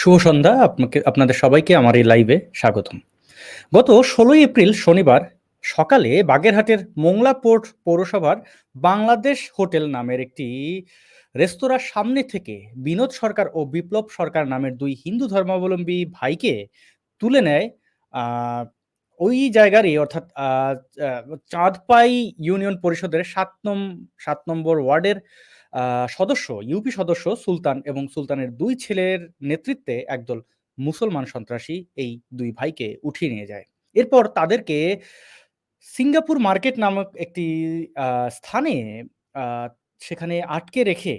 শুভ সন্ধ্যা, আপনাকে, আপনাদের সবাইকে আমার এই লাইভে স্বাগতম। গত ষোলোই এপ্রিল শনিবার সকালে বাগেরহাটের মোংলা পোর্ট পৌরসভার বাংলাদেশ হোটেল নামের একটি রেস্তোরাঁর সামনে থেকে বিনোদ সরকার ও বিপ্লব সরকার নামের দুই হিন্দু ধর্মাবলম্বী ভাইকে তুলে নেয় ওই জায়গারই অর্থাৎ চাঁদপাই ইউনিয়ন পরিষদের সাত নম, সাত নম্বর ওয়ার্ডের সদস্য ইউপি সদস্য সুলতান এবং সুলতানের দুই ছেলের নেতৃত্বে একদল মুসলমান সন্ত্রাসী এই দুই ভাইকে উঠিয়ে নিয়ে যায়। এরপর তাদেরকে সিঙ্গাপুর মার্কেট নামক একটি স্থানে সেখানে আটকে রেখে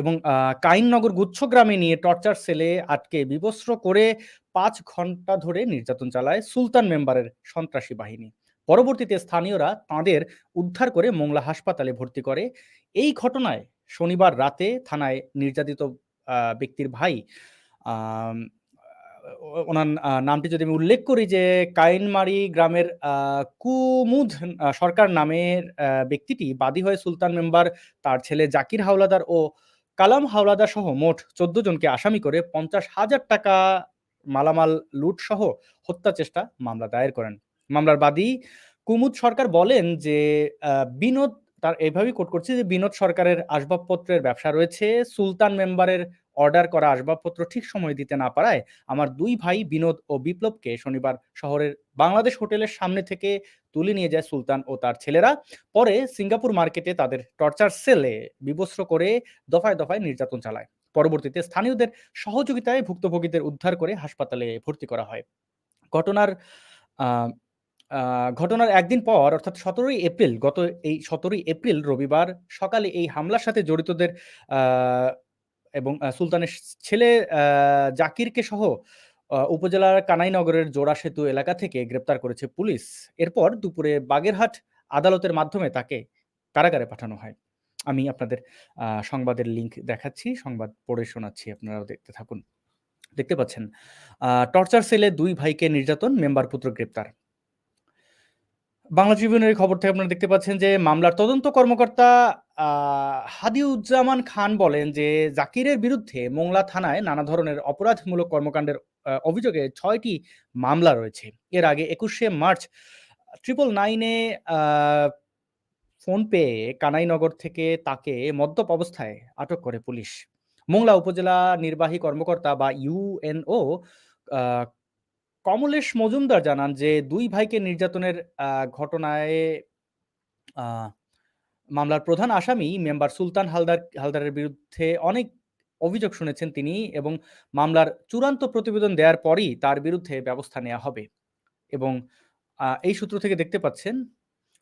এবং কাইননগর গুচ্ছ গ্রামে নিয়ে টর্চার সেলে আটকে বিবস্ত্র করে পাঁচ ঘণ্টা ধরে নির্যাতন চালায় সুলতান মেম্বারের সন্ত্রাসী বাহিনী। পরবর্তীতে স্থানীয়রা তাঁদের উদ্ধার করে মোংলা হাসপাতালে ভর্তি করে। এই ঘটনায় শনিবার রাতে থানায় নির্যাতিত ব্যক্তির ভাই ওনার নামটি যদি আমি উল্লেখ করি যে কাইনমারি গ্রামের কুমুদ সরকার নামের ব্যক্তিটি বাদী হয়ে সুলতান মেম্বার, তার ছেলে জাকির হাওলাদার ও কালাম হাওলাদার সহ মোট চোদ্দ জনকে আসামি করে পঞ্চাশ হাজার টাকা মালামাল লুট সহ হত্যা চেষ্টা মামলা দায়ের করেন। মামলার বাদী। কুমুদ সরকার বলেন যে বিনোদ তার এভাবেই কোট করছে যে, বিনোদ সরকারের আসবাবপত্রের ব্যবসা রয়েছে, সুলতান মেম্বারের অর্ডার করা আসবাবপত্র ঠিক সময় দিতে না পারায় আমার দুই ভাই বিনোদ ও বিপ্লবকে শনিবার শহরের বাংলাদেশ হোটেলের সামনে থেকে তুলে নিয়ে যায় সুলতান ও তার ছেলেরা। পরে সিঙ্গাপুর মার্কেটে তাদের টর্চার সেলে বিবস্ত্র করে দফায় দফায় নির্যাতন চালায়। পরবর্তীতে স্থানীয়দের সহযোগিতায় ভুক্তভোগীদের উদ্ধার করে হাসপাতালে ভর্তি করা হয়। ঘটনার ঘটনার একদিন পর, অর্থাৎ সতেরোই এপ্রিল, গত এই সতেরোই এপ্রিল রবিবার সকালে এই হামলার সাথে জড়িতদের এবং সুলতানের ছেলে জাকিরকে সহ উপজেলার কানাইনগরের জোড়া সেতু এলাকা থেকে গ্রেপ্তার করেছে পুলিশ। এরপর দুপুরে বাগেরহাট আদালতের মাধ্যমে তাকে কারাগারে পাঠানো হয়। আমি আপনাদের সংবাদের লিংক দেখাচ্ছি, সংবাদ পড়ে শোনাচ্ছি আপনারাও দেখতে থাকুন। দেখতে পাচ্ছেন টর্চার সেলে দুই ভাইকে নির্যাতন, মেম্বার পুত্র গ্রেপ্তার। বাংলা ট্রিবিউনের খবর থেকে আপনারা দেখতে পাচ্ছেন যে মামলার তদন্ত কর্মকর্তা হাদিউজ্জামান খান বলেন যে জাকিরের বিরুদ্ধে মোংলা থানায় নানা ধরনের অপরাধমূলক কর্মকাণ্ডের অভিযোগে ছয়টি মামলা রয়েছে। এর আগে একুশে মার্চ ট্রিপল নাইনে ফোন পেয়ে কানাইনগর থেকে তাকে মদ্যপ অবস্থায় আটক করে পুলিশ। মোংলা উপজেলা নির্বাহী কর্মকর্তা বা ইউএনও কমলেশ মজুমদার জানান যে, দুই ভাইকে নির্যাতনের ঘটনায় মামলার প্রধান আসামি মেম্বার সুলতান হালদার, হালদারের বিরুদ্ধে অনেক অভিযোগ শুনেছেন তিনি এবং মামলার চূড়ান্ত প্রতিবেদন দেওয়ার পরই তার বিরুদ্ধে ব্যবস্থা নেওয়া হবে এবং এই সূত্র থেকে দেখতে পাচ্ছেন,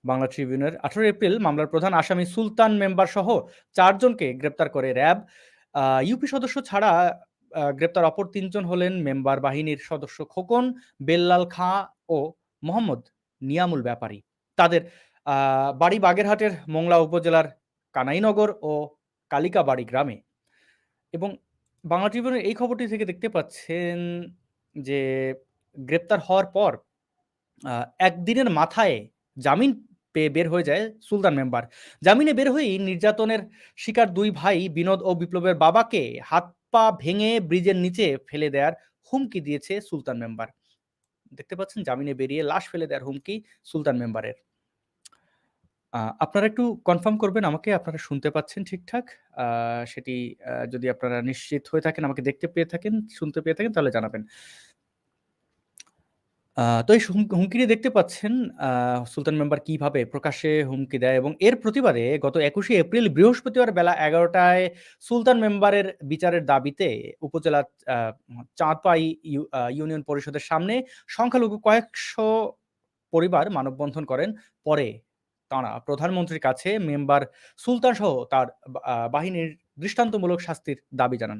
বাংলা ট্রিবিউনের আঠারো এপ্রিল মামলার প্রধান আসামি সুলতান মেম্বার সহ চারজনকে গ্রেপ্তার করে র্যাব। ইউপি সদস্য ছাড়া গ্রেপ্তার অপর তিনজন হলেন মেম্বার বাহিনীর সদস্য খোকন, বেল্লাল খাঁ ও মোহাম্মদ নিয়ামুল ব্যাপারী। তাদের বাড়ি বাগেরহাটের মোংলা উপজেলার কানাইনগর ও কালিকাবাড়ি গ্রামে। এবং বাংলা ট্রিবিউনের এই খবরটি থেকে দেখতে পাচ্ছেন যে গ্রেপ্তার হওয়ার পর একদিনের মাথায় জামিন পেয়ে বের হয়ে যায় সুলতান মেম্বার। জামিনে বের হয়েই নির্যাতনের শিকার দুই ভাই বিনোদ ও বিপ্লবের বাবাকে হাত পা ভেঙে ব্রিজের নিচে ফেলে দেওয়ার হুমকি দিয়েছে সুলতান মেম্বার। দেখতে পাচ্ছেন, জামিনে বেরিয়ে লাশ ফেলে দেওয়ার হুমকি সুলতান মেম্বারের। আপনারা একটু কনফার্ম করবেন আমাকে, আপনারা শুনতে পাচ্ছেন ঠিকঠাক? সেটি যদি আপনারা নিশ্চিত হয়ে থাকেন, আমাকে দেখতে পেয়ে থাকেন, শুনতে পেয়ে থাকেন, তাহলে জানাবেন। তো এই হুম- হুমকিটি দেখতে পাচ্ছেন সুলতান মেম্বার কীভাবে প্রকাশ্যে হুমকি দেয় এবং এর প্রতিবাদে গত একুশে এপ্রিল বৃহস্পতিবার বেলা এগারোটায় সুলতান মেম্বারের বিচারের দাবিতে উপজেলা চাঁদপাই ইউনিয়ন পরিষদের সামনে সংখ্যালঘু কয়েকশো পরিবার মানববন্ধন করেন। পরে তাঁরা প্রধানমন্ত্রীর কাছে মেম্বার সুলতান সহ তার বাহিনীর দৃষ্টান্তমূলক শাস্তির দাবি জানান।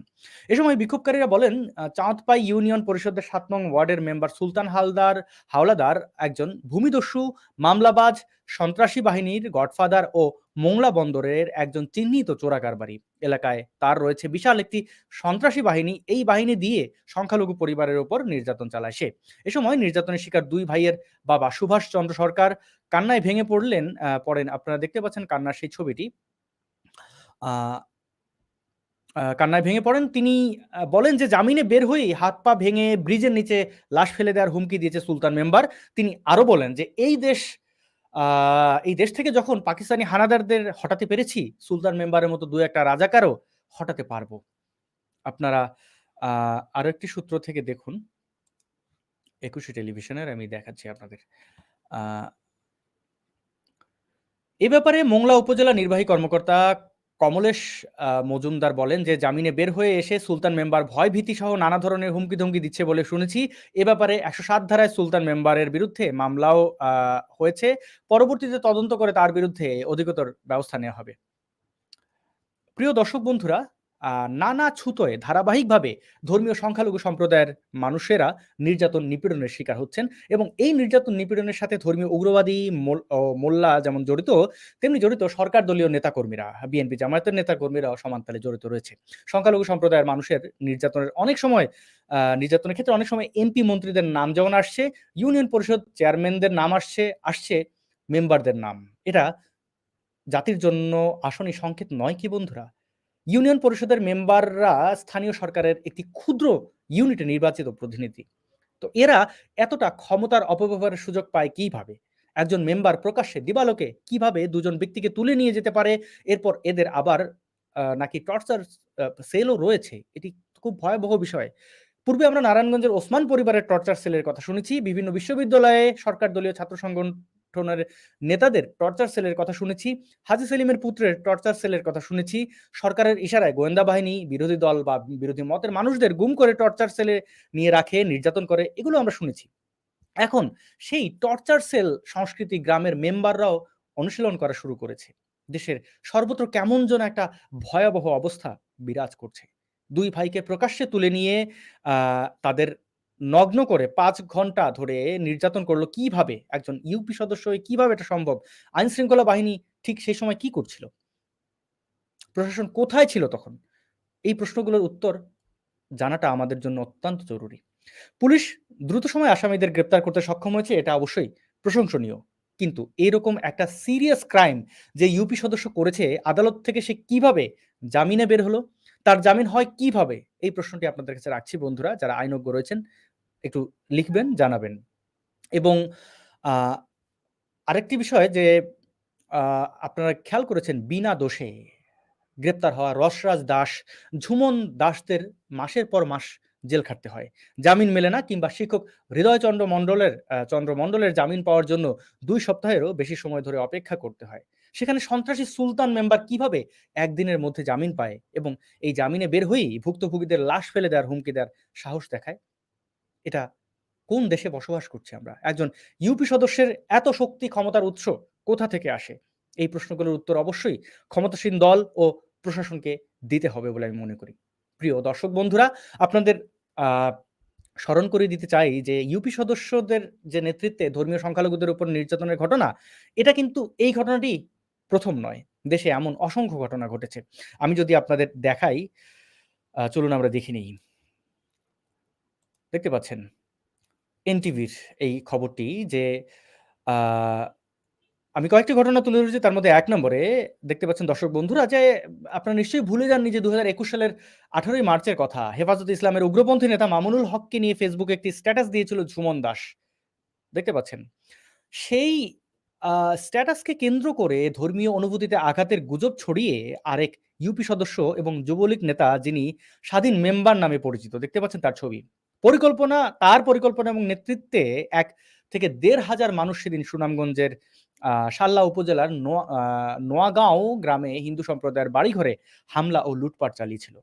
এ সময় বিক্ষোভকারীরা বলেন চাঁদপাই ইউনিয়ন পরিষদের সাত নং ওয়ার্ডের মেম্বার সুলতান হালদার হাওলাদার একজন ভূমিদস্যু, মামলাবাজ, সন্ত্রাসী বাহিনীর গডফাদার ও মোংলা বন্দরের একজন চিহ্নিত চোরাকারবারি এলাকায় তার রয়েছে বিশাল একটি সন্ত্রাসী বাহিনী। এই বাহিনী দিয়ে সংখ্যালঘু পরিবারের উপর নির্যাতন চালায় সে। এ সময় নির্যাতনের শিকার দুই ভাইয়ের বাবা সুভাষ চন্দ্র সরকার কান্নায় ভেঙে পড়লেন পড়েন। আপনারা দেখতে পাচ্ছেন কান্নার সেই ছবিটি। কান্নায় ভেঙে পড়েন। তিনি বলেন যে জামিনে বের হয়েই হাত পা ভেঙে ব্রিজের নিচে লাশ ফেলে দেওয়ার হুমকি দিয়েছে সুলতান মেম্বার। তিনি আরও বলেন যে এই দেশ এই দেশ থেকে যখন পাকিস্তানি হানাদারদের হটাতে পেরেছি, সুলতান মেম্বারের মতো দু একটা রাজাকারও হটাতে পারব। আপনারা আরও একটি সূত্র থেকে দেখুন। একুশে টেলিভিশনের, আমি দেখাচ্ছি আপনাদের। এ ব্যাপারে মোংলা উপজেলা নির্বাহী কর্মকর্তা কমলেশ মজুমদার বলেন যে, জামিনে বের হয়ে এসে সুলতান মেম্বার ভয় ভীতি সহ নানা ধরনের হুমকি ধমকি দিচ্ছে বলে শুনেছি। এ ব্যাপারে একশো সাত ধারায় সুলতান মেম্বারের বিরুদ্ধে মামলাও হয়েছে। পরবর্তীতে তদন্ত করে তার বিরুদ্ধে অধিকতর ব্যবস্থা নেওয়া হবে। প্রিয় দর্শক বন্ধুরা নানা ছুতোয় ধারাবাহিকভাবে ধর্মীয় সংখ্যালঘু সম্প্রদায়ের মানুষেরা নির্যাতন নিপীড়নের শিকার হচ্ছেন এবং এই নির্যাতন নিপীড়নের সাথে ধর্মীয় উগ্রবাদী মোল্লা যেমন জড়িত, তেমনি জড়িত সরকার দলীয় নেতাকর্মীরা, বিএনপি জামায়াতের নেতাকর্মীরাও সমানতালে জড়িত রয়েছে। সংখ্যালঘু সম্প্রদায়ের মানুষের নির্যাতনের অনেক সময় নির্যাতনের ক্ষেত্রে অনেক সময় এমপি মন্ত্রীদের নাম যেমন আসছে, ইউনিয়ন পরিষদ চেয়ারম্যানদের নাম আসছে আসছে মেম্বারদের নাম। এটা জাতির জন্য আসনী সংকেত নয় কি বন্ধুরা? ইউনিয়ন পরিষদের মেম্বাররা স্থানীয় সরকারের একটি ক্ষুদ্র ইউনিটে নির্বাচিত প্রতিনিধি। তো এরা এতটা ক্ষমতার অপব্যবহারের সুযোগ পায় কীভাবে? একজন মেম্বার প্রকাশ্যে দিবালোকে কীভাবে দুজন ব্যক্তিকে তুলে নিয়ে যেতে পারে? এরপর এদের আবার নাকি টর্চার সেলও রয়েছে। এটি খুব ভয়াবহ বিষয়। পূর্বে আমরা নারায়ণগঞ্জের ওসমান পরিবারের টর্চার সেলের কথা শুনেছি। বিভিন্ন বিশ্ববিদ্যালয়ে সরকার দলীয় ছাত্র সংগঠনের নেতাদের টর্চার সেলের কথা শুনেছি, হাজি সেলিমের পুত্রের টর্চার সেলের কথা শুনেছি, সরকারের ইশারায় গোয়েন্দা বাহিনী, বিরোধী দল বা বিরোধী মতের মানুষদের গুম করে টর্চার সেলে নিয়ে রাখে, নির্যাতন করে, এগুলো আমরা শুনেছি। এখন সেই টর্চার সেল সংস্কৃতি গ্রামের মেম্বাররাও অনুশীলন করা শুরু করেছে। দেশের সর্বত্র কেমন যেন একটা ভয়াবহ অবস্থা বিরাজ করছে। দুই ভাইকে প্রকাশ্যে তুলে নিয়ে তাদের নগ্ন করে পাঁচ ঘণ্টা ধরে নির্যাতন করল কীভাবে? একজন ইউপি সদস্য হয়ে কীভাবে এটা সম্ভব? আইন শৃঙ্খলা বাহিনী ঠিক সেই সময় কি করছিল? প্রশাসন কোথায় ছিল তখন? এই প্রশ্নগুলোর উত্তর জানাটা আমাদের জন্য অত্যন্ত জরুরি। পুলিশ দ্রুত সময় আসামিদের গ্রেপ্তার করতে সক্ষম হয়েছে, এটা অবশ্যই প্রশংসনীয়। কিন্তু এরকম একটা সিরিয়াস ক্রাইম যে ইউপি সদস্য করেছে, আদালত থেকে সে কীভাবে জামিনে বের হলো, তার জামিন হয় কীভাবে? এই প্রশ্নটি আপনাদের কাছে রাখছি বন্ধুরা, যারা আইনজ্ঞ রয়েছেন একটু লিখবেন, জানাবেন। এবং আরেকটি বিষয় যে আপনারা খেয়াল করেছেন, বিনা দোষে গ্রেপ্তার হওয়া রসরাজ দাস, ঝুমন দাসদের মাসের পর মাস জেল খাটতে হয়। জামিন মেলে না কিংবা শিক্ষক হৃদয়চন্দ্র মণ্ডলের চন্দ্র মণ্ডলের জামিন পাওয়ার জন্য দুই সপ্তাহেরও বেশি সময় ধরে অপেক্ষা করতে হয়। সেখানে সন্ত্রাসী সুলতান মেম্বার কীভাবে একদিনের মধ্যে জামিন পায় এবং এই জামিনে বের হয়েই ভুক্তভোগীদের লাশ ফেলে দেওয়ার হুমকি দেওয়ার সাহস দেখায়? এটা কোন দেশে বসবাস করছি আমরা? একজন ইউপি সদস্যের এত শক্তি ক্ষমতার উৎস কোথা থেকে আসে? এই প্রশ্নগুলোর উত্তর অবশ্যই ক্ষমতাসীন দল ও প্রশাসনকে দিতে হবে বলে আমি মনে করি। প্রিয় দর্শক বন্ধুরা, আপনাদের স্মরণ করে দিতে চাই যে ইউপি সদস্যদের যে নেতৃত্বে ধর্মীয় সংখ্যালঘুদের উপর নির্যাতনের ঘটনা, এটা কিন্তু এই ঘটনাটি প্রথম নয়। দেশে এমন অসংখ্য ঘটনা ঘটেছে। আমি যদি আপনাদের দেখাই চলুন আমরা দেখে নিই। দেখতে পাচ্ছেন এনটিভির এই খবরটি যে আমি কয়েকটি ঘটনা তুলে ধরেছি, তার মধ্যে এক নম্বরে দেখতে পাচ্ছেন, দর্শক বন্ধুরা, যে আপনারা নিশ্চয়ই ভুলে যাননি যে দু হাজার একুশ সালের আঠারোই মার্চের কথা, হেফাজত ইসলামের উগ্রপন্থী নেতা মামুনুল হককে নিয়ে ফেসবুকে একটি স্ট্যাটাস দিয়েছিল ঝুমন দাস। দেখতে পাচ্ছেন, সেই স্ট্যাটাসকে কেন্দ্র করে ধর্মীয় অনুভূতিতে আঘাতের গুজব ছড়িয়ে আরেক ইউপি সদস্য এবং যুবলীগ নেতা, যিনি স্বাধীন মেম্বার নামে পরিচিত, দেখতে পাচ্ছেন তার ছবি। পরিকল্পনা, তার পরিকল্পনা এবং নেতৃত্বে এক থেকে দেড় হাজার মানুষ সেদিন সুনামগঞ্জের সাল্লা উপজেলার নোয়াগাঁও গ্রামে হিন্দু সম্প্রদায়ের বাড়িঘরে হামলা ও লুটপাট চালিয়েছিল।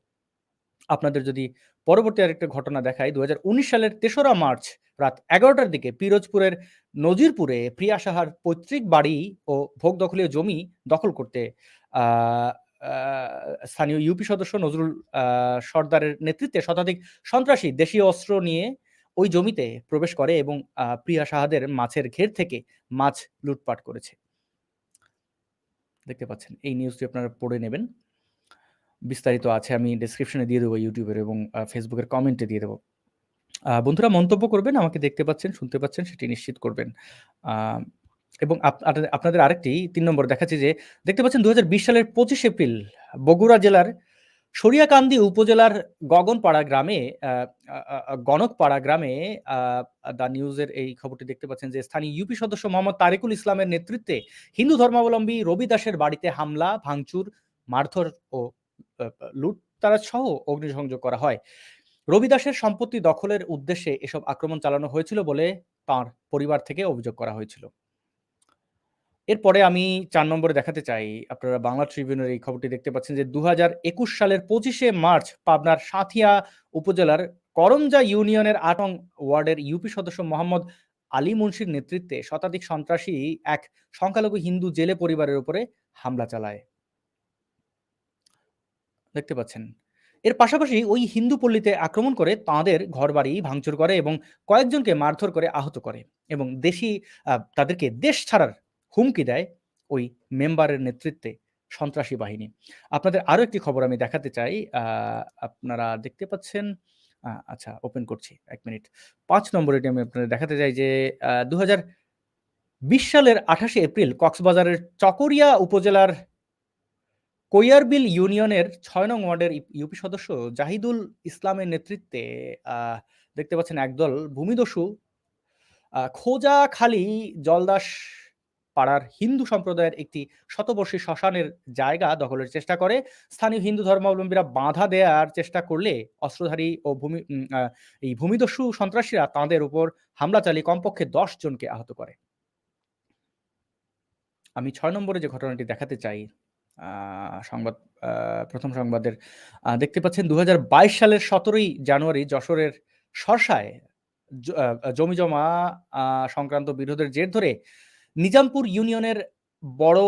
আপনাদের যদি পরবর্তী আরেকটা ঘটনা দেখায় দুই হাজার উনিশ সালের তেসরা মার্চ রাত এগারোটার দিকে পিরোজপুরের নজিরপুরে প্রিয়া সাহার পৈতৃক বাড়ি ও ভোগ দখলীয় জমি দখল করতে স্থানীয় ইউপি সদস্য নজরুল সর্দারের নেতৃত্বে শতাধিক সন্ত্রাসী দেশীয় অস্ত্র নিয়ে ওই জমিতে প্রবেশ করে এবং প্রিয়া সাহাদের মাছের ঘের থেকে মাছ লুটপাট করেছে। দেখতে পাচ্ছেন, এই নিউজটি আপনারা পড়ে নেবেন। বিস্তারিত আছে, আমি ডিসক্রিপশনে দিয়ে দেবো ইউটিউবের এবং ফেসবুকের কমেন্টে দিয়ে দেবো। বন্ধুরা মন্তব্য করবেন, আমাকে দেখতে পাচ্ছেন, শুনতে পাচ্ছেন, সেটি নিশ্চিত করবেন। এবং আপনাদের আরেকটি তিন নম্বর দেখাচ্ছি যে, দেখতে পাচ্ছেন দু হাজার বিশ সালের পঁচিশ এপ্রিল বগুড়া জেলার সরিয়াকান্দি উপজেলার গগনপাড়া গ্রামে গণকপাড়া গ্রামে দ্য নিউজের এই খবরটি দেখতে পাচ্ছেন যে, স্থানীয় ইউপি সদস্য মোহাম্মদ তারিকুল ইসলামের নেতৃত্বে হিন্দু ধর্মাবলম্বী রবি দাসের বাড়িতে হামলা, ভাঙচুর, মারধর ও লুটতারাজ সহ অগ্নিসংযোগ করা হয়। রবি দাসের সম্পত্তি দখলের উদ্দেশ্যে এসব আক্রমণ চালানো হয়েছিল বলে তার পরিবার থেকে অভিযোগ করা হয়েছিল। এরপরে আমি চার নম্বরে দেখাতে চাই। আপনারা বাংলা ট্রিবিউনের এই খবরটি দেখতে পাচ্ছেন যে দু একুশ সালের পঁচিশে মার্চ পাবনার সাঁথিয়া উপজেলার করমজা ইউনিয়নের আটং ওয়ার্ডের ইউপি সদস্য মোহাম্মদ আলী মুন্সির নেতৃত্বে শতাধিক সন্ত্রাসী এক সংখ্যালঘু হিন্দু জেলে পরিবারের উপরে হামলা চালায়। দেখতে পাচ্ছেন। এর পাশাপাশি ওই হিন্দু পল্লীতে আক্রমণ করে তাঁদের ঘরবাড়ি ভাঙচুর করে এবং কয়েকজনকে মারধর করে আহত করে এবং দেশি তাদেরকে দেশ ছাড়ার হুমকি দেয় ওই মেম্বারের নেতৃত্বে সন্ত্রাসী বাহিনী। আপনাদের আরও একটি খবর আমি দেখাতে চাই। আপনারা দেখতে পাচ্ছেন আচ্ছা ওপেন করছি, এক মিনিট পাঁচ নম্বর আমি আপনাদের দেখাতে চাই যে দু হাজার বিশ সালের আঠাশে এপ্রিল কক্সবাজারের চকরিয়া উপজেলার কৈয়ারবিল ইউনিয়নের ছয় নং ওয়ার্ডের ইউপি সদস্য জাহিদুল ইসলামের নেতৃত্বে দেখতে পাচ্ছেন একদল ভূমিদস্যু খোঁজাখালী জলদাস পাড়ার হিন্দু সম্প্রদায়ের একটি শতবর্ষী শ্মশানের জায়গা দখলের চেষ্টা করে। স্থানীয় হিন্দু ধর্মাবলম্বীরা বাধা দেওয়ার চেষ্টা করলে অস্ত্রধারী ও ভূমি এই ভূমিদস্যু সন্ত্রাসীরা তাঁদের উপর হামলা চালিয়ে কমপক্ষে দশ জনকে আহত করে। আমি ছয় নম্বরে যে ঘটনাটি দেখাতে চাই সংবাদ প্রথম সংবাদের দেখতে পাচ্ছেন দু হাজার বাইশ সালের সতেরোই জানুয়ারি যশোরের সরসায় জমি জমা সংক্রান্ত বিরোধের জের ধরে নিজামপুর ইউনিয়নের বড়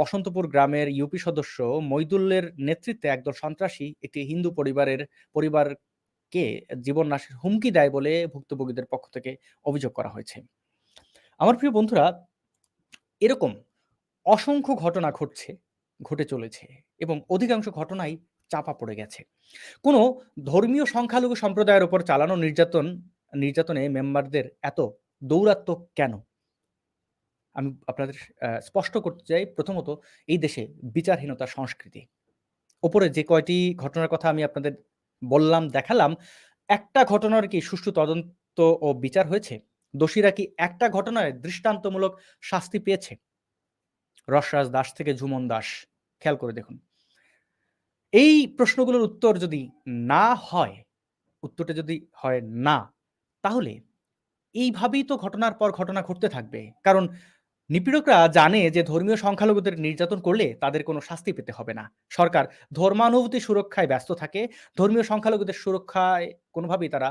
বসন্তপুর গ্রামের ইউপি সদস্য মইদুল্লের নেতৃত্বে একদল সন্ত্রাসী একটি হিন্দু পরিবারের, পরিবারকে জীবন নাশের হুমকি দেয় বলে ভুক্তভোগীদের পক্ষ থেকে অভিযোগ করা হয়েছে। আমার প্রিয় বন্ধুরা, এরকম অসংখ্য ঘটনা ঘটছে, ঘটে চলেছে এবং অধিকাংশ ঘটনাই চাপা পড়ে গেছে। কোনো ধর্মীয় সংখ্যালঘু সম্প্রদায়ের উপর চালানো নির্যাতন, নির্যাতনে মেম্বারদের এত দৌরাত্ম কেন? আমি আপনাদের স্পষ্ট করতে চাই প্রথমত এই দেশে বিচারহীনতা সংস্কৃতি। ওপরে যে কয়টি ঘটনার কথা আমি আপনাদের বললাম, দেখালাম, একটা ঘটনার কি সুষ্ঠু তদন্ত ও বিচার হয়েছে? দোষীরা কি একটা ঘটনায় দৃষ্টান্তমূলক শাস্তি পেয়েছে? রসরাজ দাস থেকে ঝুমন দাস, খেয়াল করে দেখুন। এই প্রশ্নগুলোর উত্তর যদি না হয়, উত্তরটা যদি হয় না, তাহলে এইভাবেই তো ঘটনার পর ঘটনা ঘটতে থাকবে। কারণ নিপীড়করা জানে যে ধর্মীয় সংখ্যালঘুদের নির্যাতন করলে তাদের কোনো শাস্তি পেতে হবে না। সরকার ধর্মানুভূতি সুরক্ষায় ব্যস্ত থাকে। ধর্মীয় সংখ্যালঘুদের সুরক্ষায় কোনোভাবেই তারা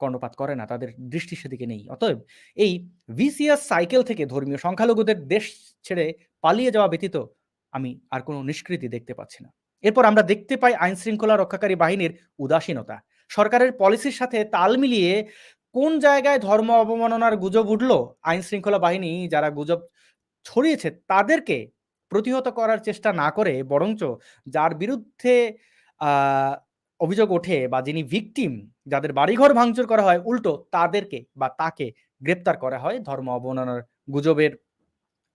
কর্ণপাত করে না। তাদের দৃষ্টি সেদিকে নেই। অতএব এই ভিসিএস সাইকেল থেকে ধর্মীয় সংখ্যালঘুদের দেশ ছেড়ে পালিয়ে যাওয়া ব্যতীত আমি আর কোনো নিষ্কৃতি দেখতে পাচ্ছি না। এরপর আমরা দেখতে পাই আইন শৃঙ্খলা রক্ষাকারী বাহিনীর উদাসীনতা। সরকারের পলিসির সাথে তাল মিলিয়ে কোন জায়গায় ধর্ম অবমাননার গুজব উঠল? আইন শৃঙ্খলা বাহিনী যারা গুজব ছড়িয়েছে তাদেরকে প্রতিহত করার চেষ্টা না করে, বরঞ্চ যার বিরুদ্ধে অভিযোগ ওঠে বা যিনি ভিকটিম যাদের বাড়িঘর ভাঙচুর করা হয়, উল্টো তাদেরকে বা তাকে গ্রেপ্তার করা হয় ধর্ম অবমাননার গুজবের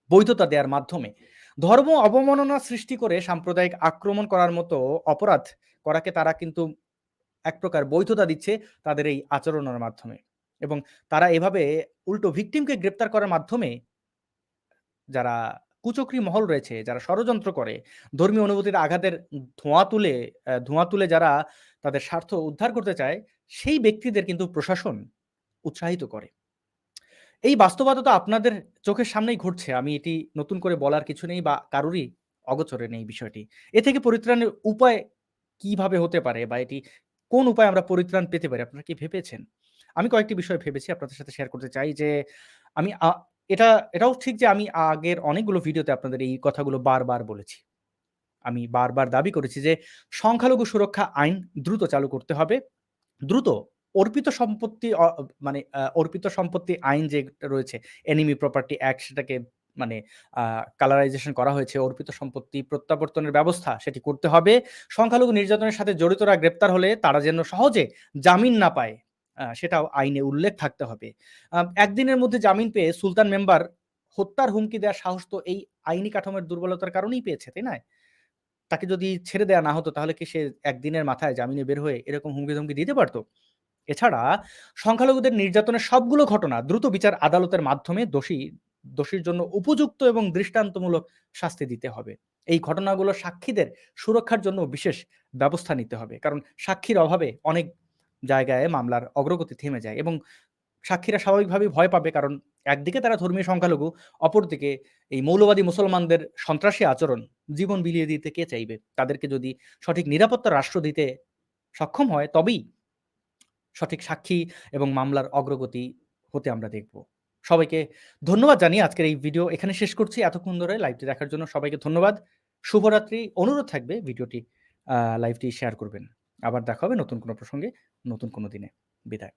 বৈধতা দেওয়ার মাধ্যমে। ধর্ম অবমাননা সৃষ্টি করে সাম্প্রদায়িক আক্রমণ করার মতো অপরাধ করাকে তারা কিন্তু এক প্রকার বৈধতা দিচ্ছে তাদের এই আচরণের মাধ্যমে। এবং তারা এভাবে উল্টো ভিকটিমকে গ্রেপ্তার করার মাধ্যমে যারা কুচক্রি মহল রয়েছে, যারা ষড়যন্ত্র করে, ধর্মীয় অনুভূতির আঘাতের ধোঁয়া তুলে ধোঁয়া তুলে যারা তাদের স্বার্থ উদ্ধার করতে চায়, সেই ব্যক্তিদের কিন্তু প্রশাসন উৎসাহিত করে। এই বাস্তবতা তো আপনাদের চোখের সামনেই ঘটছে। আমি এটি নতুন করে বলার কিছু নেই বা কারোরই অগোচরে নেই বিষয়টি। এ থেকে পরিত্রাণের উপায় কীভাবে হতে পারে বা এটি কোন উপায়ে আমরা পরিত্রাণ পেতে পারি? আপনারা কি ভেবেছেন? আমি কয়েকটি বিষয় ভেবেছি আপনাদের সাথে শেয়ার করতে চাই যে, আমি এটা, এটাও ঠিক যে আমি আগের অনেকগুলো ভিডিওতে আপনাদের এই কথাগুলো বারবার বলেছি। আমি বারবার দাবি করেছি যে, সংখ্যালঘু সুরক্ষা আইন দ্রুত চালু করতে হবে। দ্রুত অর্পিত সম্পত্তি মানে অর্পিত সম্পত্তি আইন যে রয়েছে এনিমি প্রপার্টি অ্যাক্ট সেটাকে মানে কালারাইজেশন করা হয়েছে অর্পিত সম্পত্তি প্রত্যাবর্তনের ব্যবস্থা সেটি করতে হবে। সংখ্যালঘু নির্যাতনের সাথে জড়িতরা গ্রেপ্তার হলে তারা যেন সহজে জামিন না পায় সেটাও আইনে উল্লেখ থাকতে হবে। একদিনের মধ্যে জামিন পেয়ে সুলতান মেম্বার হত্যার হুমকি দেওয়ার সাহস তো এই আইনি কাঠামোর দুর্বলতার কারণেই পেয়েছে, তাই না তাকে যদি ছেড়ে দেওয়া না হতো তাহলে কি সে একদিনের মাথায় জামিনে বের হয়ে এরকম হুমকি-ধমকি দিতে পারতো? এছাড়া সংখ্যালঘুদের নির্যাতনের সবগুলো ঘটনা দ্রুত বিচার আদালতের মাধ্যমে দোষী দোষীর জন্য উপযুক্ত এবং দৃষ্টান্তমূলক শাস্তি দিতে হবে। এই ঘটনাগুলো সাক্ষীদের সুরক্ষার জন্য বিশেষ ব্যবস্থা নিতে হবে। কারণ সাক্ষীর অভাবে অনেক জায়গায় মামলার অগ্রগতি থেমে যায় এবং সাক্ষীরা স্বাভাবিকভাবেই ভয় পাবে কারণ একদিকে তারা ধর্মীয় সংখ্যালঘু, অপরদিকে এই মৌলবাদী মুসলমানদের সন্ত্রাসী আচরণ জীবন বিলিয়ে দিতে কে চাইবে? তাদেরকে যদি সঠিক নিরাপত্তা রাষ্ট্র দিতে সক্ষম হয় তবেই সঠিক সাক্ষী এবং মামলার অগ্রগতি হতে আমরা দেখব। সবাইকে ধন্যবাদ জানিয়ে আজকের এই ভিডিও এখানে শেষ করছি। এতক্ষণ ধরে লাইভটি দেখার জন্য সবাইকে ধন্যবাদ। শুভরাত্রি। অনুরোধ থাকবে ভিডিওটি লাইভটি শেয়ার করবেন। আবার দেখা হবে নতুন কোনো প্রসঙ্গে, নতুন কোনো দিনে। বিদায়।